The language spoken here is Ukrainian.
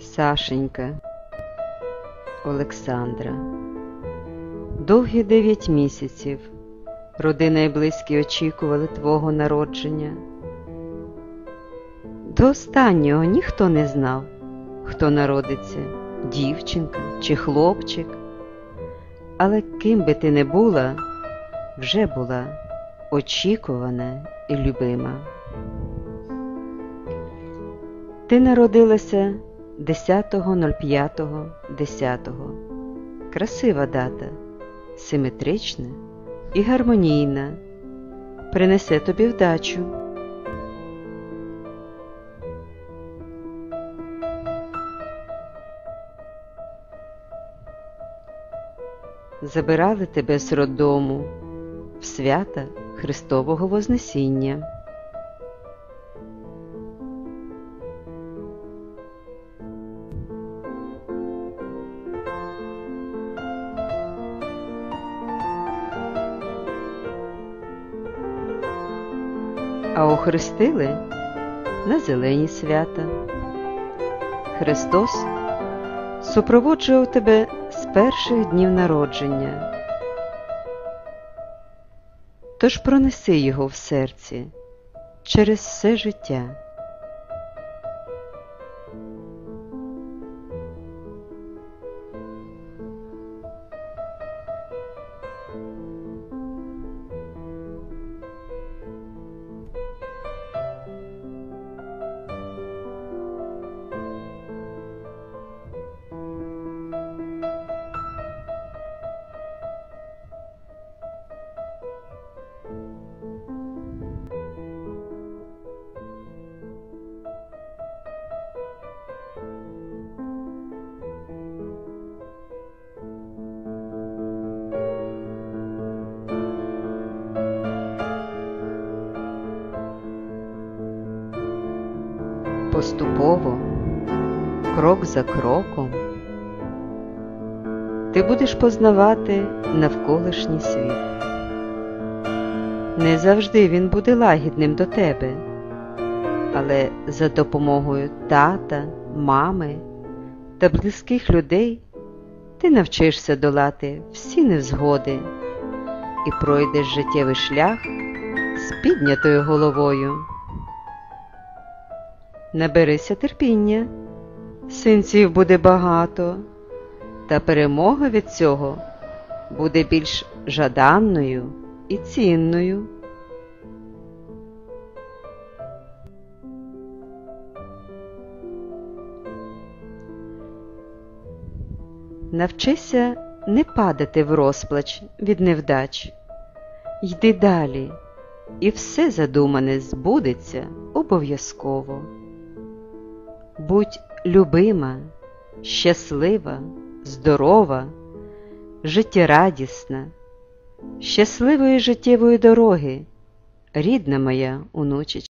Сашенька Олександра. Довгі дев'ять місяців родина і близькі очікували твого народження. До останнього ніхто не знав, хто народиться, дівчинка чи хлопчик. Але ким би ти не була, вже була очікувана і любима. Ти народилася 10.05.10. Красива дата, симетрична і гармонійна, принесе тобі вдачу. Забирали тебе з роддому в свята Христового Вознесіння. а охрестили на зелені свята. Христос супроводжував тебе перших днів народження. Тож пронеси його в серці через все життя. Поступово, крок за кроком, ти будеш познавати навколишній світ. Не завжди він буде лагідним до тебе, але за допомогою тата, мами та близьких людей ти навчишся долати всі невзгоди і пройдеш життєвий шлях з піднятою головою. Наберися терпіння, синців буде багато, та перемога від цього буде більш жаданною і цінною. Навчися не падати в розплач від невдач. Йди далі, і все задумане збудеться обов'язково. Будь любима, щаслива, здорова, життєрадісна, щасливої життєвої дороги, рідна моя онучечка.